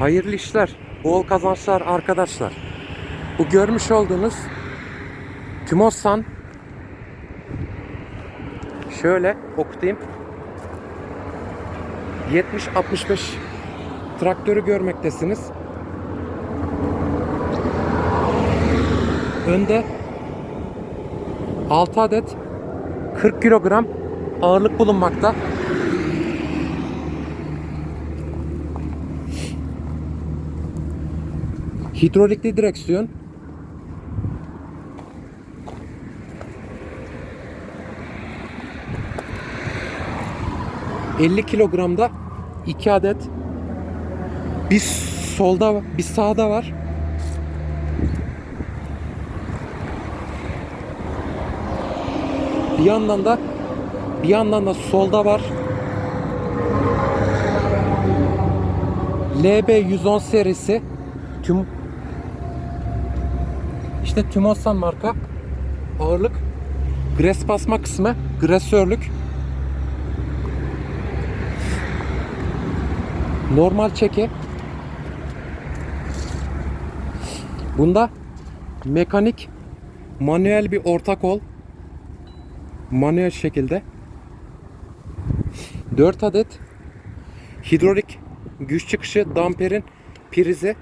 Hayırlı işler, bol kazançlar arkadaşlar. Bu görmüş olduğunuz Tümosan şöyle okutayım. 70-65 traktörü görmektesiniz. Önde 6 adet 40 kilogram ağırlık bulunmakta. Hidrolikli direksiyon. ...50 kilogramda... ...2 adet... ...bir solda... ...bir sağda var... ...bir yandan da... ...bir yandan da solda var... LB110 serisi. Tüm işte Tümosan marka. Ağırlık. Gres basma kısmı. Gresörlük. Normal çeki. Bunda mekanik manuel bir orta kol manuel şekilde. 4 adet hidrolik güç çıkışı damperin prizi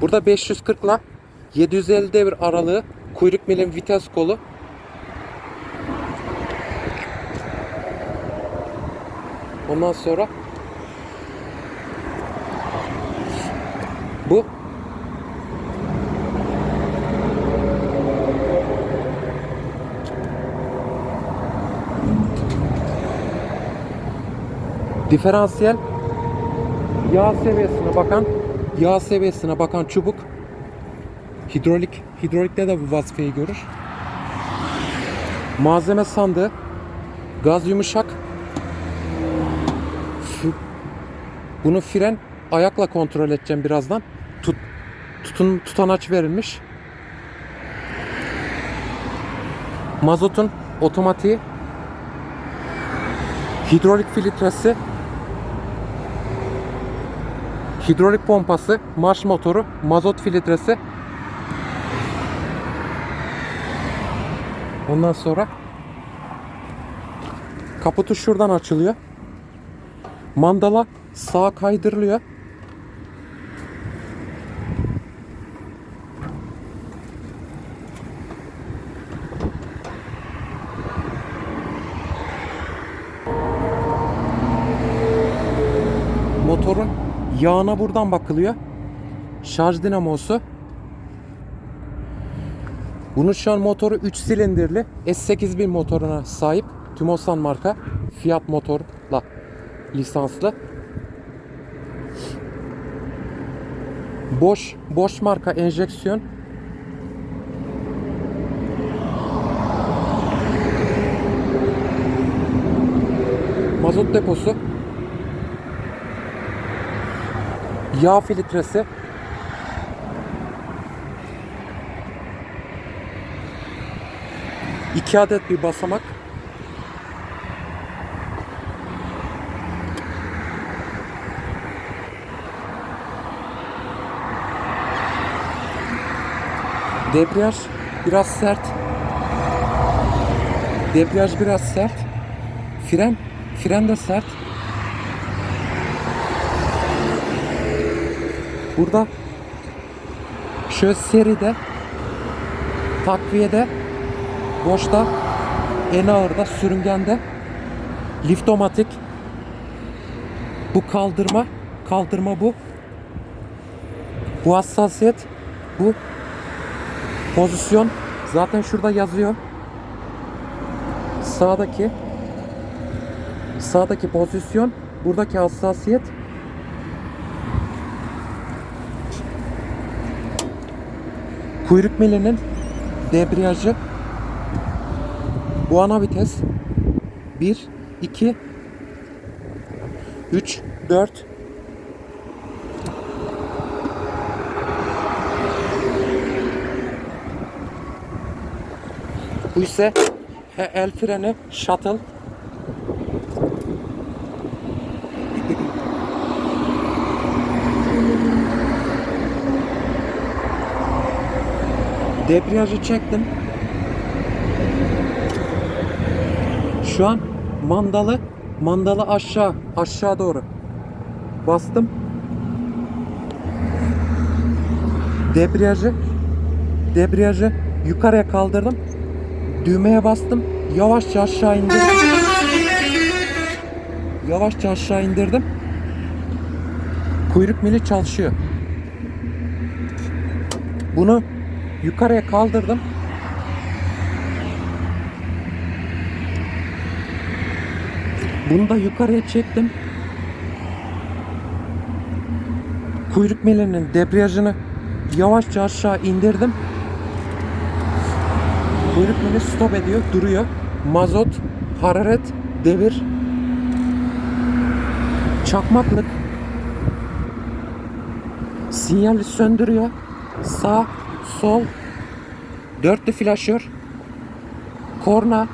Burada 540 ile 750 devir aralığı. Kuyruk milim vites kolu. Ondan sonra bu. Diferansiyel yağ seviyesine bakan yağ seviyesine bakan çubuk hidrolik hidrolikte de bu vazifeyi görür. Malzeme sandığı gaz yumuşak bunu fren ayakla kontrol edeceğim birazdan. Tut, tutun tutanaç verilmiş. Mazotun otomatiği hidrolik filtresi hidrolik pompası, marş motoru, mazot filtresi. Ondan sonra kaputu şuradan açılıyor. Mandala sağa kaydırılıyor. Motorun yağına buradan bakılıyor. Şarj dinamosu. Bunun şu an motoru 3 silindirli S8000 motoruna sahip. Tümosan marka. Fiat motorla lisanslı. Bosch, Bosch marka enjeksiyon. Mazot deposu. Yağ filtresi. İki adet bir basamak. Debriyaj biraz sert. Debriyaj biraz sert. Fren, fren de sert. Burada şöyle seride takviyede boşta en ağırda sürüngende liftomatik. Bu kaldırma kaldırma bu. Bu hassasiyet bu pozisyon zaten şurada yazıyor. Sağdaki sağdaki pozisyon buradaki hassasiyet kuyruk milinin debriyajı. Bu ana vites. 1 2 3 4 Bu ise el freni shuttle Debriyajı çektim. Şu an mandalı mandalı aşağı aşağı doğru bastım. Debriyajı debriyajı yukarıya kaldırdım. Düğmeye bastım. Yavaşça aşağı indirdim. Yavaşça aşağı indirdim. Kuyruk mili çalışıyor. Bunu yukarıya kaldırdım. Bunu da yukarıya çektim. Kuyruk milinin debriyajını yavaşça aşağı indirdim. Kuyruk mili stop ediyor, duruyor. Mazot, hararet, devir, çakmaklık, sinyali söndürüyor. Sağ, sol, dörtlü flaşör, korna,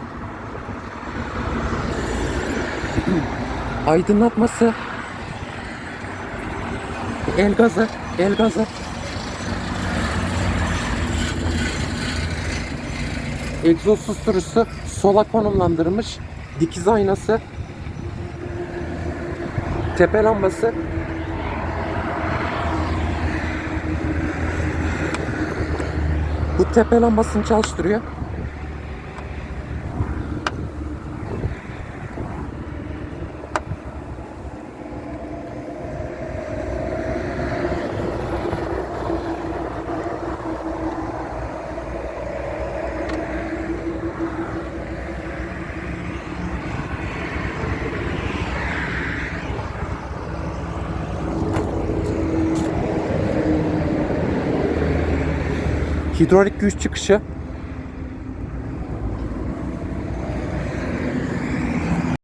aydınlatması, el gazı, el gazı. Egzoz susturucusu sola konumlandırılmış. Dikiz aynası. Tepe lambası. Tepe lambasını çalıştırıyor. Hidrolik güç çıkışı